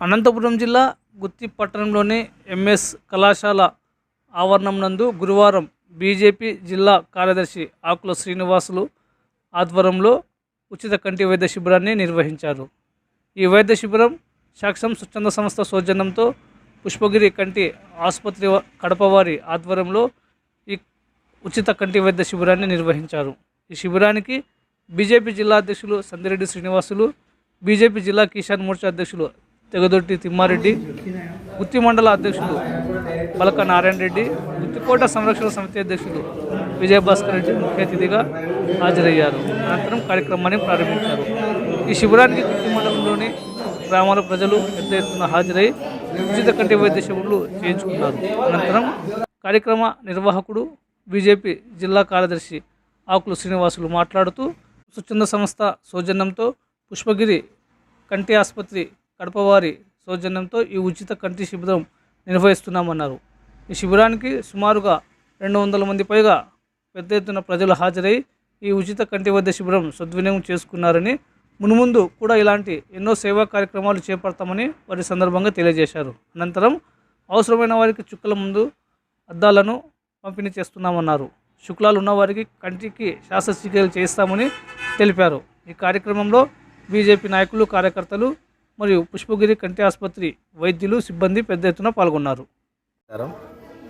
అనంతపురం జిల్లా గుత్తి పట్టణంలోని ఎంఎస్ కళాశాల ఆవరణం నందు గురువారం బీజేపీ జిల్లా కార్యదర్శి ఆకుల శ్రీనివాసులు ఆధ్వర్యంలో ఉచిత కంటి వైద్య శిబిరాన్ని నిర్వహించారు. ఈ వైద్య శిబిరం సాక్షం స్వచ్ఛంద సంస్థ సౌజన్యంతో పుష్పగిరి కంటి ఆసుపత్రి కడపవారి ఆధ్వర్యంలో ఈ ఉచిత కంటి వైద్య శిబిరాన్ని నిర్వహించారు. ఈ శిబిరానికి బీజేపీ జిల్లా అధ్యక్షులు సందిరెడ్డి శ్రీనివాసులు బీజేపీ జిల్లా కిసాన్ మోర్చా అధ్యక్షులు తెగదొట్టి తిమ్మారెడ్డి గుత్తి మండల అధ్యక్షులు బలక నారాయణ రెడ్డి గుత్తికోట సంరక్షణ సమితి అధ్యక్షులు విజయభాస్కర్ రెడ్డి ముఖ్య అతిథిగా హాజరయ్యారు. అనంతరం కార్యక్రమాన్ని ప్రారంభించారు. ఈ శిబిరానికి గుత్తి మండలంలోని గ్రామాల ప్రజలు పెద్ద ఎత్తున హాజరై ఉచిత కంటి వైద్య శిబిరాలు చేయించుకున్నారు. అనంతరం కార్యక్రమ నిర్వాహకుడు బీజేపీ జిల్లా కార్యదర్శి ఆకులు శ్రీనివాసులు మాట్లాడుతూ స్వచ్ఛంద సంస్థ సౌజన్యంతో పుష్పగిరి కంటి ఆసుపత్రి కడపవారి సౌజన్యంతో ఈ ఉచిత కంటి శిబిరం నిర్వహిస్తున్నామన్నారు. ఈ శిబిరానికి సుమారుగా రెండు వందల మంది పైగా పెద్ద ఎత్తున ప్రజలు హాజరై ఈ ఉచిత కంటి వైద్య శిబిరం సద్వినియోగం చేసుకున్నారని మునుముందు కూడా ఇలాంటి ఎన్నో సేవా కార్యక్రమాలు చేపడతామని వారి సందర్భంగా తెలియజేశారు. అనంతరం అవసరమైన వారికి చుక్కల ముందు అద్దాలను పంపిణీ చేస్తున్నామన్నారు. శుక్లాలు ఉన్నవారికి కంటికి శాస్త్రచికిత్సలు చేస్తామని తెలిపారు. ఈ కార్యక్రమంలో బీజేపీ నాయకులు కార్యకర్తలు మరియు పుష్పగిరి కంటి ఆసుపత్రి వైద్యులు సిబ్బంది పెద్ద ఎత్తున పాల్గొన్నారు.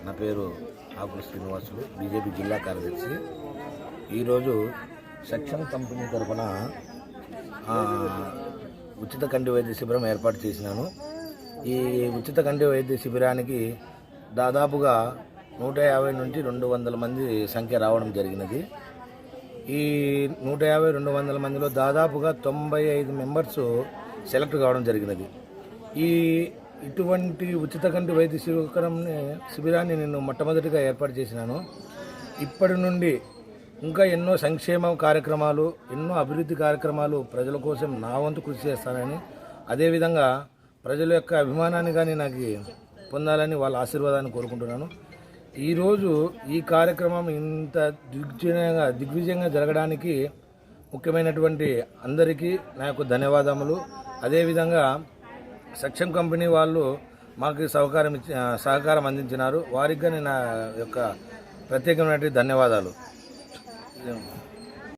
నా పేరు ఆకుల శ్రీనివాసులు బీజేపీ జిల్లా కార్యదర్శి. ఈరోజు సెక్షన్ కంపెనీ తరఫున ఉచిత కంటి వైద్య శిబిరం ఏర్పాటు చేసినాను. ఈ ఉచిత కంటి వైద్య శిబిరానికి దాదాపుగా నూట యాభై నుంచి రెండు వందల మంది సంఖ్య రావడం జరిగినది. ఈ నూట యాభై రెండు వందల మందిలో దాదాపుగా తొంభై ఐదు మెంబర్సు సెలెక్ట్ కావడం జరిగినది. ఈ ఇటువంటి ఉచిత కంటి వైద్య శిబిరం శిబిరాన్ని నేను మొట్టమొదటిగా ఏర్పాటు చేసినాను. ఇప్పటి నుండి ఇంకా ఎన్నో సంక్షేమ కార్యక్రమాలు ఎన్నో అభివృద్ధి కార్యక్రమాలు ప్రజల కోసం నా వంతు కృషి చేస్తానని అదేవిధంగా ప్రజల యొక్క అభిమానాన్ని కానీ నాకు పొందాలని వాళ్ళ ఆశీర్వాదాన్ని కోరుకుంటున్నాను. ఈరోజు ఈ కార్యక్రమం ఇంత దిగ్విజయంగా దిగ్విజయంగా జరగడానికి ముఖ్యమైనటువంటి అందరికీ నా యొక్క ధన్యవాదములు. అదేవిధంగా సక్షం కంపెనీ వాళ్ళు మాకు సహకారం సహకారం అందించినారు. వారికి కానీ నా యొక్క ప్రత్యేకమైనటువంటి ధన్యవాదాలు.